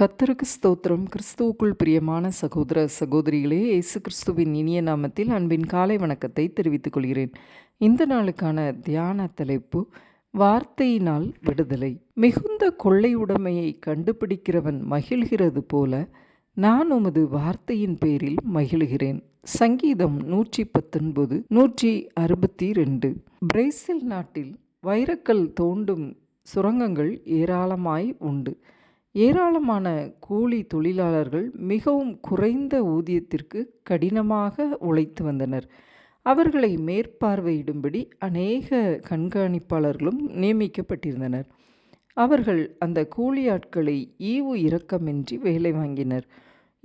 கத்தருக்கு ஸ்தோத்திரம். கிறிஸ்துவுக்குள் பிரியமான சகோதர சகோதரிகளே இயேசு கிறிஸ்துவின் இனிய நாமத்தில் அன்பின் காலை வணக்கத்தை தெரிவித்துக் கொள்கிறேன். இந்த நாளுக்கான தியான தலைப்பு வார்த்தையினால் விடுதலை. மிகுந்த கொள்ளை உடைமையை கண்டுபிடிக்கிறவன் மகிழ்கிறது போல நான் உமது வார்த்தையின் பேரில் மகிழ்கிறேன். சங்கீதம் நூற்றி பத்தொன்பது நூற்றி அறுபத்தி ரெண்டு பிரேசில் நாட்டில் வைரக்கல் தோண்டும் சுரங்கங்கள் ஏராளமாய் உண்டு. ஏராளமான கூலி தொழிலாளர்கள் மிகவும் குறைந்த ஊதியத்திற்கு கடினமாக உழைத்து வந்தனர். அவர்களை மேற்பார்வையிடும்படி அநேக கண்காணிப்பாளர்களும் நியமிக்கப்பட்டிருந்தனர். அவர்கள் அந்த கூலி ஆட்களை ஈவு இரக்கமின்றி வேலை வாங்கினர்.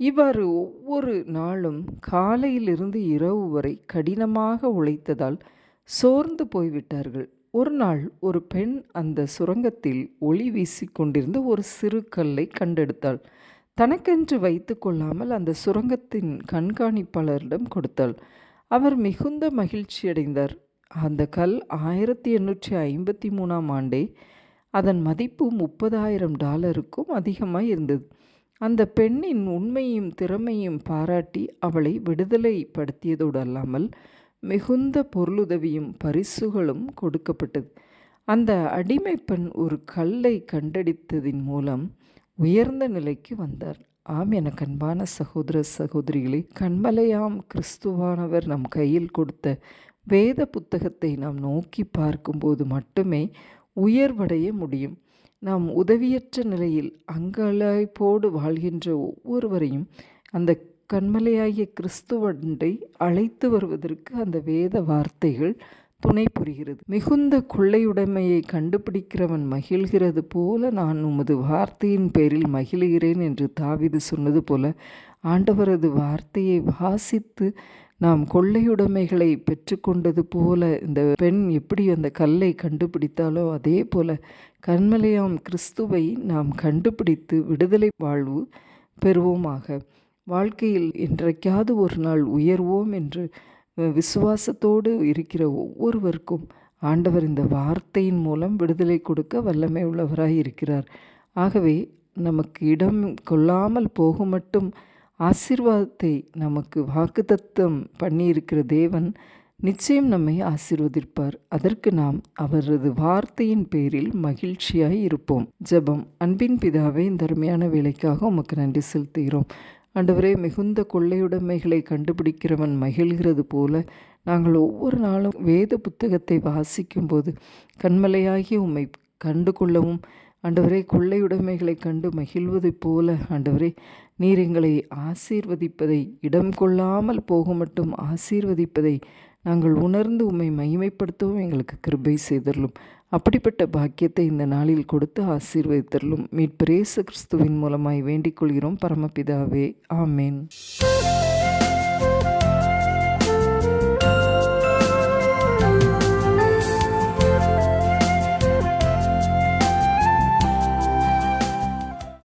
இவ்வாறு ஒவ்வொரு நாளும் காலையிலிருந்து இரவு வரை கடினமாக உழைத்ததால் சோர்ந்து போய்விட்டார்கள். ஒரு நாள் ஒரு பெண் அந்த சுரங்கத்தில் ஒளி வீசி கொண்டிருந்த ஒரு சிறு கல்லை கண்டெடுத்தாள். தனக்கென்று வைத்து கொள்ளாமல் அந்த சுரங்கத்தின் கண்காணிப்பாளரிடம் கொடுத்தாள். அவர் மிகுந்த மகிழ்ச்சியடைந்தார் அந்த கல் ஆயிரத்தி எண்ணூற்றி ஐம்பத்தி மூணாம் ஆண்டே. அதன் மதிப்பு முப்பதாயிரம் டாலருக்கும் அதிகமாக இருந்தது. அந்த பெண்ணின் உண்மையும் திறமையும் பாராட்டி அவளை விடுதலைப்படுத்தியதோடு அல்லாமல் மிகுந்த பொருளுதவியும் பரிசுகளும் கொடுக்கப்பட்டது. அந்த அடிமை பெண் ஒரு கல்லை கண்டடித்ததின் மூலம் உயர்ந்த நிலைக்கு வந்தார். ஆம் என கண்பான சகோதர சகோதரிகளே கண்மலையாம் கிறிஸ்துவானவர் நம் கையில் கொடுத்த வேத புத்தகத்தை நாம் நோக்கி பார்க்கும்போது மட்டுமே உயர்வடைய முடியும். நாம் உதவியற்ற நிலையில் அங்கலாய்ப்போடு வாழ்கின்ற ஒவ்வொருவரையும் அந்த கண்மலையாகிய கிறிஸ்துவண்டை அழைத்து வருவதற்கு அந்த வேத வார்த்தைகள் துணை புரிகிறது. மிகுந்த கொள்ளையுடைமையை கண்டுபிடிக்கிறவன் மகிழ்கிறது போல நான் உமது வார்த்தையின் பேரில் மகிழ்கிறேன் என்று தாவிது சொன்னது போல ஆண்டவரது வார்த்தையை வாசித்து நாம் கொள்ளையுடைமைகளை பெற்றுக்கொண்டது போல இந்த பெண் எப்படி அந்த கல்லை கண்டுபிடித்தாலோ அதே போல கண்மலையாம் கிறிஸ்துவை நாம் கண்டுபிடித்து விடுதலை வாழ்வு பெறுவோமாக. வாழ்க்கையில் என்றைக்காவது ஒரு நாள் உயர்வோம் என்று விசுவாசத்தோடு இருக்கிற ஒவ்வொருவருக்கும் ஆண்டவர் இந்த வார்த்தையின் மூலம் விடுதலை கொடுக்க வல்லமை உள்ளவராய் இருக்கிறார். ஆகவே நமக்கு இடம் கொள்ளாமல் போக மட்டும் ஆசீர்வாதத்தை நமக்கு வாக்குத்தத்தம் பண்ணியிருக்கிற தேவன் நிச்சயம் நம்மை ஆசீர்வதிப்பார். அதற்கு நாம் அவரது வார்த்தையின் பேரில் மகிழ்ச்சியாய் இருப்போம். ஜெபம். அன்பின் பிதாவே இந்த அருமையான வேலைக்காக உமக்கு நன்றி செலுத்துகிறோம். ஆண்டவரே மிகுந்த கொள்ளையுடைமைகளை கண்டுபிடிக்கிறவன் மகிழ்கிறது போல நாங்கள் ஒவ்வொரு நாளும் வேத புத்தகத்தை வாசிக்கும்போது கண்மலையாகி உம்மை கண்டு கொள்ளவும் ஆண்டவரே கொள்ளையுடைமைகளை கண்டு மகிழ்வதைப் போல ஆண்டவரே நீர் எங்களை ஆசீர்வதிப்பதை இடம் கொள்ளாமல் போக மட்டும் ஆசீர்வதிப்பதை நாங்கள் உணர்ந்து உம்மை மகிமைப்படுத்தவும் எங்களுக்கு கிருபை செய்தரலும் அப்படிப்பட்ட பாக்கியத்தை இந்த நாளில் கொடுத்து ஆசீர்வதித்தருளும் மீட்பரேசு கிறிஸ்துவின் மூலமாய் வேண்டிக் கொள்கிறோம் பரமபிதாவே. ஆமேன்.